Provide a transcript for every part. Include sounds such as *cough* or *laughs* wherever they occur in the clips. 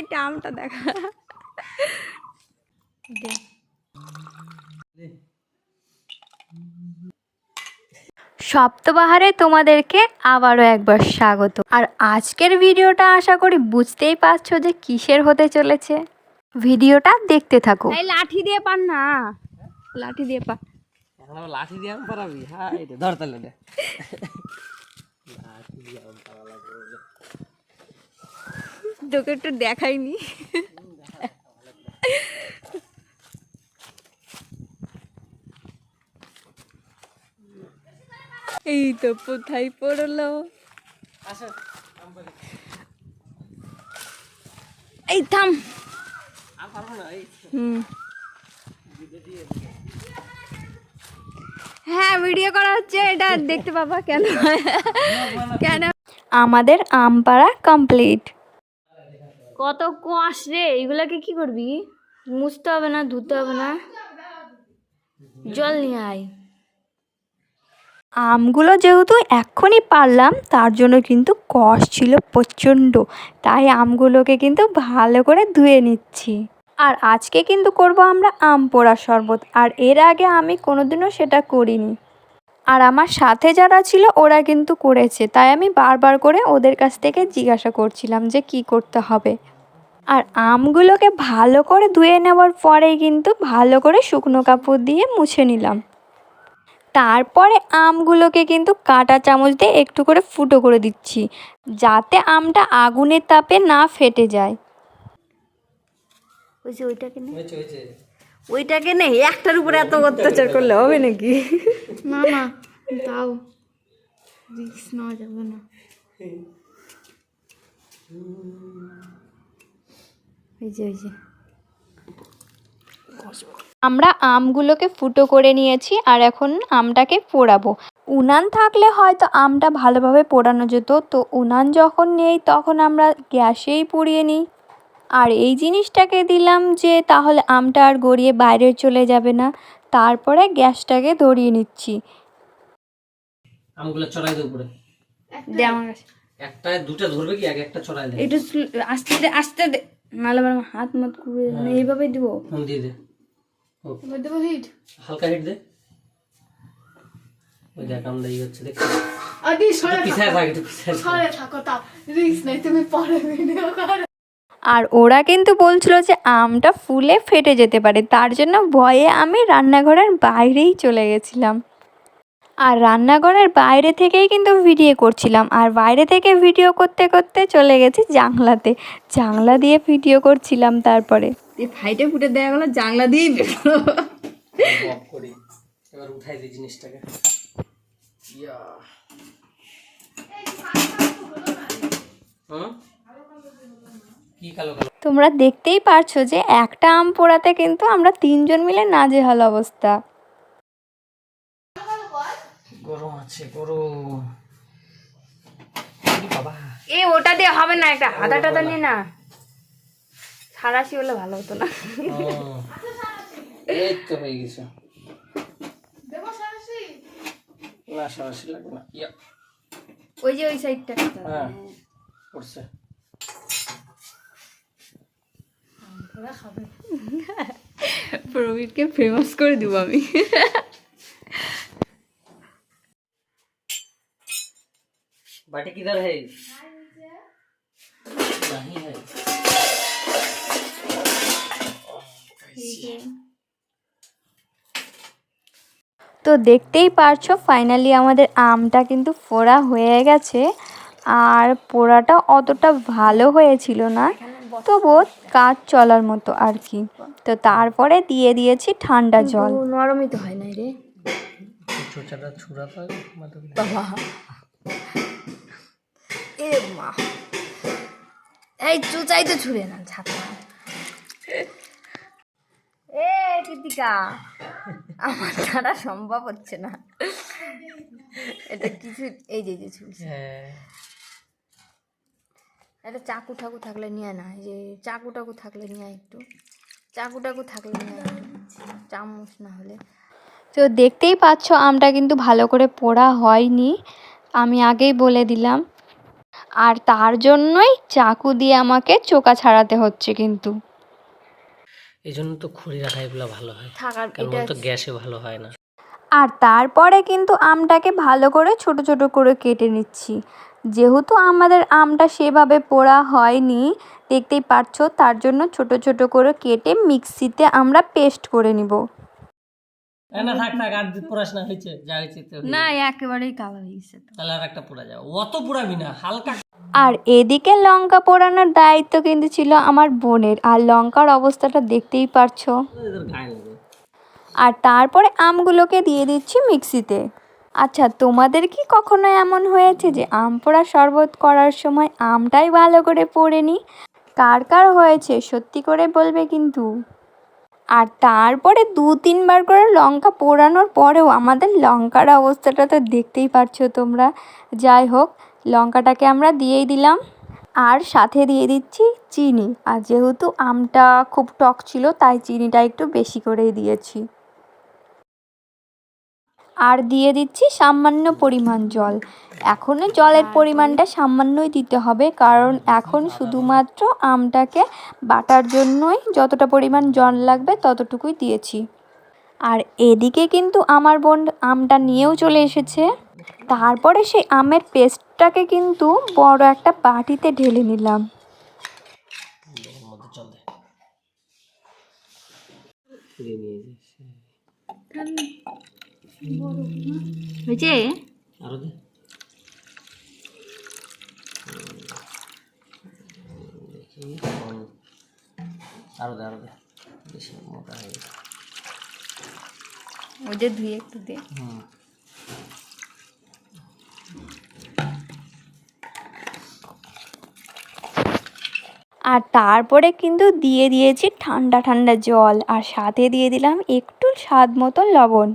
এটা আমটা দেখা। সপ্তবাহারে তোমাদেরকে আবারও একবার স্বাগত। আর আজকের ভিডিওটা আশা করি বুঝতেই পারছ যে কিসের হতে চলেছে। ভিডিওটা দেখতে থাকো। এই লাঠি দিয়ে পান না। লাঠি দিয়ে পান। লাঠি দিয়ে আম পারাবি হ্যাঁ এটা ধর তাহলে দে। লাঠি দিয়ে আম পারা লাগবে বলে। তোকে একটু দেখাইনি। এই তো কোথায় পড়ল? এই থাম। হ্যাঁ ভিডিও করা হচ্ছে, এটা দেখতে পাবা কেন? কেন? আমাদের আম পাড়া কমপ্লিট কত কোয়াশ রে, এগুলাকে কি করবি? মুছতে হবে না, ধুতে হবে না। জল নিয়ে আয়। আমগুলো যেহেতু এক্ষুনি পারলাম, তার জন্য কিন্তু কষ ছিল প্রচণ্ড। তাই আমগুলোকে কিন্তু ভালো করে ধুয়ে নিচ্ছি। আর আজকে কিন্তু করব আমরা আম পোড়া শরবত, আর এর আগে আমি কোনোদিনও সেটা করিনি। আর আমার সাথে যারা ছিল ওরা কিন্তু করেছে। তাই আমি বারবার করে ওদের কাছ থেকে জিজ্ঞাসা করছিলাম যে কি করতে হবে। আর আমগুলোকে ভালো করে ধুয়ে নেওয়ার পরেই কিন্তু ভালো করে শুকনো কাপড় দিয়ে মুছে নিলাম। তারপরে আমগুলোকে কিন্তু কাঁটা চামচ দিয়ে একটু করে ফুটো করে দিচ্ছি যাতে আমটা আগুনের তাপে না ফেটে যায়। ওই যে ওইটাকে ওইটাকে নে একটার উপরে এত অত্যাচার করলে হবে নাকি? না না তাও রিক্স নেওয়া যাবে না। ওই যে ওই যে। আমরা আমগুলোকে ফুটো করে নিয়েছি আর এখন আমটাকে পোড়াবো। উনান থাকলে হয়তো আমটা ভালোভাবে পোড়ানো যেত। তো উনান যখন নেই তখন আমরা গ্যাসেই পুড়িয়ে নিই। আর এই জিনিসটাকে দিলাম যে তাহলে আমটা আর গড়িয়ে বাইরে চলে যাবে না। তারপরে গ্যাসটাকে ধরিয়ে নিচ্ছি। আমগুলো চড়াই দে উপরে। দে আমার কাছে একটা দুটা ধরবে কি আগে একটা চড়াই দে একটু আস্তে দে আস্তে আবার আমার হাত মাত ঘুরে মানে এইভাবেই দিব। ফোন দিয়ে দে। ও, দেবো হিট হালকা হিট দে। ওই দেখ আমটা ই হচ্ছে দেখ। আদি সরে পিছায় থাক। পিছায় সরে থাকো। তাও রিস্ক নাই তুমি পরে ভিডিও করো। আর ওরা কিন্তু বলছিল যে আমটা ফুলে ফেটে যেতে পারে তার জন্য ভয়ে আমি রান্নাঘরের বাইরেই চলে গেছিলাম। আর রান্নাঘরের বাইরে থেকেই কিন্তু ভিডিও করছিলাম আর বাইরে থেকে ভিডিও করতে করতে চলে গেছি জাংলাতে জাংলা দিয়ে ভিডিও করছিলাম তারপরে। ফাইটে ফুটে দেওয়া গেলো জানলা দিয়েই বেরোলো অফ করি এবার উঠাই দিই জিনিসটাকে। ইয়া। কালো তোমরা দেখতেই পারছ যে একটা আম পোড়াতে কিন্তু আমরা তিনজন মিলে নাজেহাল অবস্থা। গরম আছে গরম। এ ওটা দিয়ে হবে না একটা হাতা টাতা নিয়ে না। সারাশি হলে ভালো হতো না। এই তো হয়ে গেছে। না লাগবে না। ইয়া। ওই যে ওই সাইডটা হ্যাঁ পড়ছে। *laughs* প্রবীরকে ফেমাস করে দিব আমি बाटी किधर है नहीं है তো দেখতেই পারছো ফাইনালি আমাদের আমটা কিন্তু ফোড়া হয়ে গেছে আর পোড়াটা অতটা ভালো হয়েছিল না তবুও কাজ চলার মতো আর কি। তো তারপরে দিয়ে দিয়েছি ঠান্ডা জল। নরমই তো হয় না রে। বাবা। এ মা। এই চুচাই তো ছুড়ে না ছাতা এ কৃতিকা আমার দ্বারা সম্ভব হচ্ছে না। এটা কিছু এই যে যে হ্যাঁ। একটা চাকু ঠাকু থাকলে নিয়ে না যে চাকু টাকু থাকলে নিয়ে একটু। চাকু টাকু থাকলে নিয়ে আয়। চামচ না হলে। তো দেখতেই পাচ্ছ আমটা কিন্তু ভালো করে পোড়া হয়নি। আমি আগেই বলে দিলাম। আর তার জন্যই চাকু দিয়ে আমাকে চোকা ছাড়াতে হচ্ছে কিন্তু। এই জন্য তো খড়ি রাখা এগুলো ভালো হয়। থাকার তো গ্যাসে ভালো হয় না। আর তারপরে কিন্তু আমটাকে ভালো করে ছোট ছোট করে কেটে নিচ্ছি। যেহেতু আমাদের আমটা সেভাবে পোড়া হয়নি দেখতেই পাচ্ছ তার জন্য ছোট ছোট করে কেটে মিক্সিতে আমরা পেস্ট করে নিব। এ না থাক থাক আর পড়াশোনা হয়েছে যা হয়েছে তো হয়েছে। না একেবারেই কালো তাহলে আর একটা পোড়া যাও। অত পোড়াবি না হালকা। আর এদিকে লঙ্কা পোড়ানোর দায়িত্ব কিন্তু ছিল আমার বোনের আর লঙ্কার অবস্থাটা দেখতেই পারছ। আর তারপরে আমগুলোকে দিয়ে দিচ্ছি মিক্সিতে। আচ্ছা তোমাদের কি কখনো এমন হয়েছে যে আম পোড়া শরবত করার সময় আমটাই ভালো করে পড়ে নি? কার কার হয়েছে? সত্যি করে বলবে কিন্তু। আর তারপরে দু, তিনবার করে লঙ্কা পোড়ানোর পরেও আমাদের লঙ্কার অবস্থাটা তো দেখতেই পারছ তোমরা। যাই হোক, লঙ্কাটাকে আমরা দিয়েই দিলাম। আর সাথে দিয়ে দিচ্ছি চিনি। আর যেহেতু আমটা খুব টক ছিল, তাই চিনিটা একটু বেশি করেই দিয়েছি। আর দিয়ে দিচ্ছি সামান্য পরিমাণ জল। এখনও জলের পরিমাণটা সামান্যই দিতে হবে, কারণ এখন শুধুমাত্র আমটাকে বাটার জন্যই যতটা পরিমাণ জল লাগবে ততটুকুই দিয়েছি। আর এদিকে কিন্তু আমার বোন আমটা নিয়েও চলে এসেছে। তারপরে সেই আমের পেস্টটাকে কিন্তু বড় একটা বাটিতে ঢেলে নিলাম। হয়েছে আরও দে আরও দে আরও দে বেশি মোটা হয়ে গেছে। ওই যে ধুয়ে একটু দে। হুম। আর তারপরে কিন্তু দিয়ে দিয়েছি ঠান্ডা ঠান্ডা জল। আর সাথে দিয়ে দিলাম একটু স্বাদ মতো লবণ।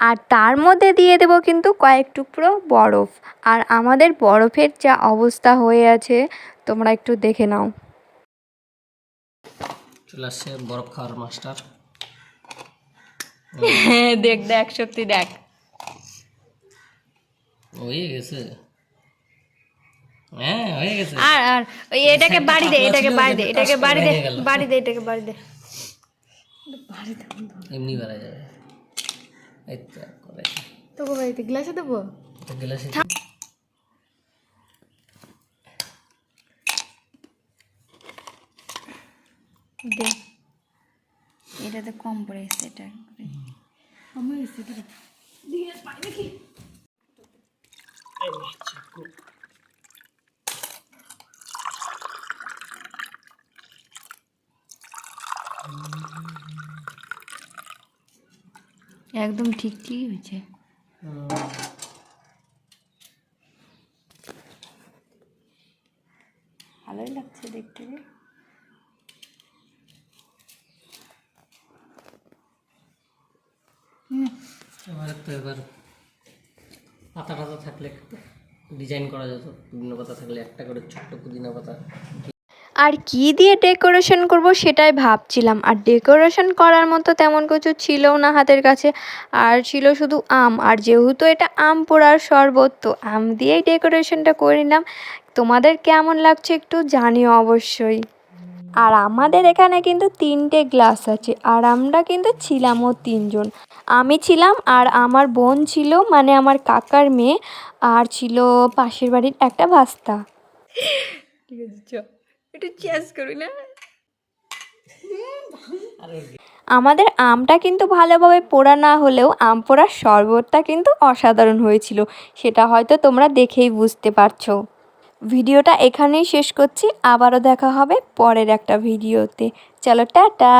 আর তার মধ্যে দিয়ে দেবো কিন্তু কয়েক টুকরো বরফ। আর আমাদের বরফের যা অবস্থা হয়ে আছে তোমরা একটু দেখে নাও। চলে আসছে বরফ খাওয়ার মাস্টার *laughs* হ্যাঁ দেখ দেখ সত্যি দেখ। হয়ে গেছে। হ্যাঁ হয়ে গেছে। আর আর ওই এটাকে বাড়ি দে এটাকে বাড়ি দে এটাকে বাড়ি দে। বাড়ি দে এটাকে বাড়ি দে। এমনি বাড়া যাবে। এই তো করে তোকে বাড়িতে গ্লাসে দেবো তো গ্লাসে এটাতে কম পড়ে গেছে এটা আমি এসে দিদি দিয়ে পাই নাকি একদম ঠিক ঠিকই হয়েছে। ভালোই লাগছে দেখতে এবার তো এবার পাতা টাতা থাকলে ডিজাইন করা যেত, পুদিনা পাতা থাকলে একটা করে ছোট্ট পুদিনা পাতা। আর কি দিয়ে ডেকোরেশন করব সেটাই ভাবছিলাম। আর ডেকোরেশন করার মতো তেমন কিছু ছিলও না হাতের কাছে। আর ছিল শুধু আম। আর যেহেতু এটা আম পোড়ার শরবত, তো আম দিয়েই ডেকোরেশনটা করে নিলাম। তোমাদের কেমন লাগছে একটু জানিও অবশ্যই। আর আমাদের এখানে কিন্তু তিনটে গ্লাস আছে। আর আমরা কিন্তু ছিলামও তিনজন। আমি ছিলাম আর আমার বোন ছিল মানে আমার কাকার মেয়ে। আর ছিল পাশের বাড়ির একটা ভাস্তা ঠিক আছে একটু চেস করি না আমাদের আমটা কিন্তু ভালোভাবে পোড়া না হলেও আম পোড়ার শরবতটা কিন্তু অসাধারণ হয়েছিল। সেটা হয়তো তোমরা দেখেই বুঝতে পারছ। ভিডিওটা এখানেই শেষ করছি। আবারও দেখা হবে পরের একটা ভিডিওতে। চলো, টাটা!